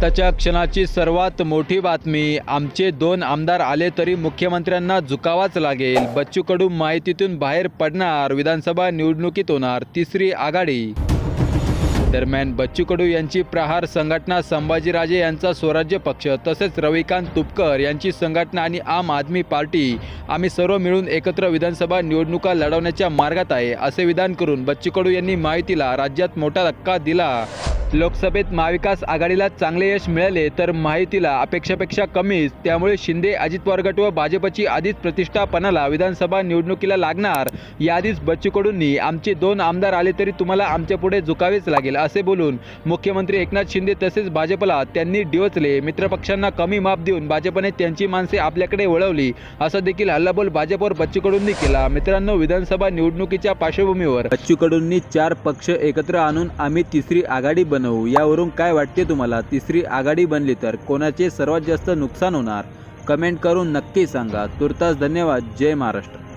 आत्ताच्या क्षणाची सर्वात मोठी बातमी आमचे दोन आमदार आले तरी मुख्यमंत्र्यांना झुकावाच लागेल. बच्चू कडू माहितीतून बाहेर पडणार विधानसभा निवडणुकीत होणार तिसरी आघाडी. दरम्यान बच्चू कडू यांची प्रहार संघटना संभाजीराजे यांचा स्वराज्य पक्ष तसेच रविकांत तुपकर यांची संघटना आणि आम आदमी पार्टी. आम्ही सर्व मिळून एकत्र विधानसभा निवडणुका लढवण्याच्या मार्गात आहे असे विधान करून बच्चू कडू यांनी माहितीला राज्यात मोठा धक्का दिला. लोकसभेत महाविकास आघाडीला चांगले यश मिळाले तर माहितीला अपेक्षापेक्षा कमीच त्यामुळे शिंदे अजित पवार व भाजपची आधीच प्रतिष्ठापणाला विधानसभा निवडणुकीला लागणार. याआधीच बच्चूकडूंनी आमचे दोन आमदार आले तरी तुम्हाला आमच्या पुढे झुकावेच लागेल असे बोलून मुख्यमंत्री एकनाथ शिंदे तसेच भाजपला त्यांनी डिवचले. मित्रपक्षांना कमी माप देऊन भाजपने त्यांची माणसे आपल्याकडे वळवली असा देखील हल्लाबोल भाजपवर बच्चूकडूंनी केला. मित्रांनो विधानसभा निवडणुकीच्या पार्श्वभूमीवर बच्चूकडूंनी चार पक्ष एकत्र आणून आम्ही तिसरी आघाडी बनवू? यावरून काय वाटते तुम्हाला? तिसरी आघाडी बनली तर कोणाचे सर्वात जास्त नुकसान होणार? कमेंट करून नक्की सांगा. तुर्तास धन्यवाद. जय महाराष्ट्र.